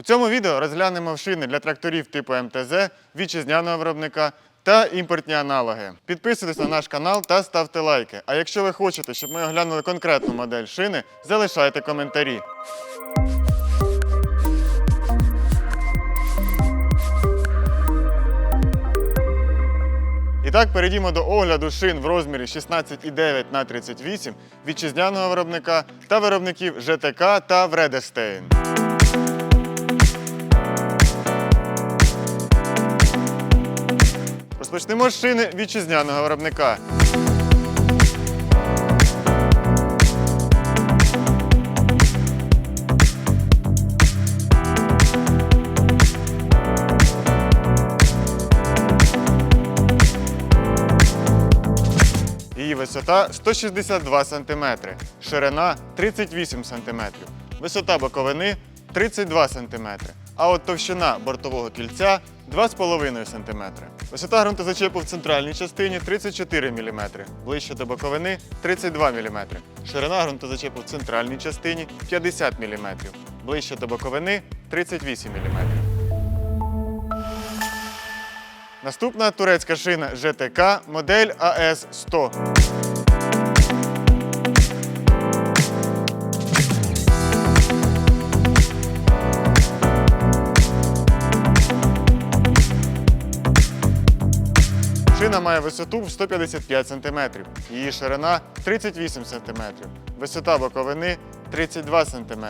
У цьому відео розглянемо шини для тракторів типу МТЗ, вітчизняного виробника та імпортні аналоги. Підписуйтесь на наш канал та ставте лайки. А якщо ви хочете, щоб ми оглянули конкретну модель шини, залишайте коментарі. І так, перейдімо до огляду шин в розмірі 16,9 на 38 вітчизняного виробника та виробників ЖТК та Вредестейн. Розпочнемо з шини вітчизняного виробника. Її висота 162 см, ширина 38 см, висота боковини 32 см, а от товщина бортового кільця 2,5 см. Висота ґрунтозачепу в центральній частині 34 мм, ближче до боковини 32 мм. Ширина ґрунтозачепу в центральній частині 50 мм, ближче до боковини 38 мм. Наступна турецька шина ЖТК модель АС-100. Шина має висоту в 155 см, її ширина 38 см, висота боковини 32 см,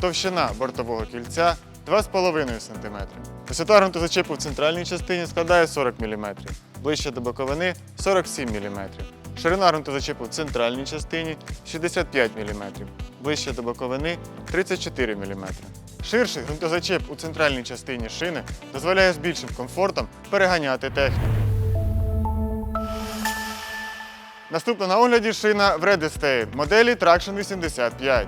товщина бортового кільця 2,5 см. Висота ґрунтозачепу в центральній частині складає 40 мм, ближче до боковини 47 мм. Ширина ґрунтозачепу в центральній частині 65 мм, ближче до боковини 34 мм. Ширший ґрунтозачеп у центральній частині шини дозволяє з більшим комфортом переганяти техніку. Наступна на огляді шина в Vredestein моделі Traction 85.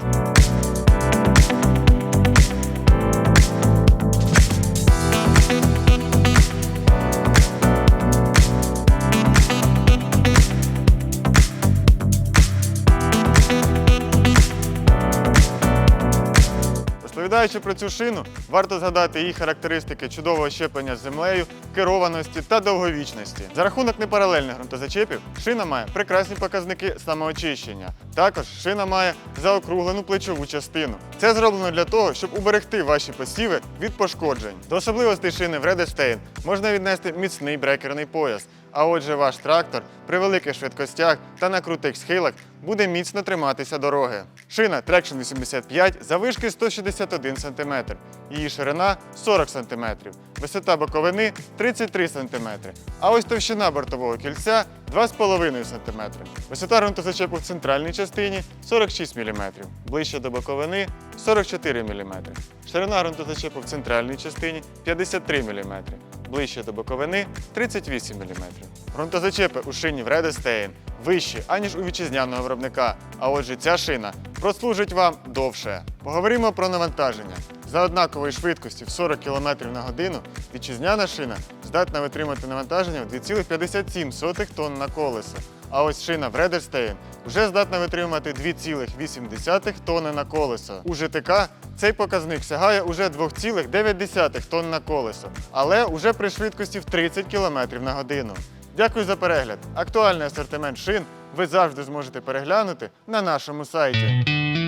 Розповідаючи про цю шину, варто згадати її характеристики чудового щеплення з землею, керованості та довговічності. За рахунок непаралельних ґрунтозачепів, шина має прекрасні показники самоочищення. Також шина має заокруглену плечову частину. Це зроблено для того, щоб уберегти ваші посіви від пошкоджень. До особливостей шини в Vredestein можна віднести міцний брекерний пояс. А отже, ваш трактор при великих швидкостях та на крутих схилах буде міцно триматися дороги. Шина Traction 85 завишки 161 см, її ширина 40 см, висота боковини 33 см, а ось товщина бортового кільця 2,5 см. Висота ґрунтозачепу в центральній частині 46 мм, ближче до боковини 44 мм. Ширина ґрунтозачепу в центральній частині 53 мм, ближче до боковини 38 мм. Ґрунтозачепи у шині Vredestein вищі, аніж у вітчизняного виробника, а отже ця шина прослужить вам довше. Поговоримо про навантаження. За однакової швидкості в 40 км на годину вітчизняна шина здатна витримати навантаження в 2,57 тонн на колесо. А ось шина Vredestein вже здатна витримати 2,8 тонни на колесо. У ЖТК цей показник сягає уже 2,9 тонн на колесо, але уже при швидкості в 30 км на годину. Дякую за перегляд. Актуальний асортимент шин ви завжди зможете переглянути на нашому сайті.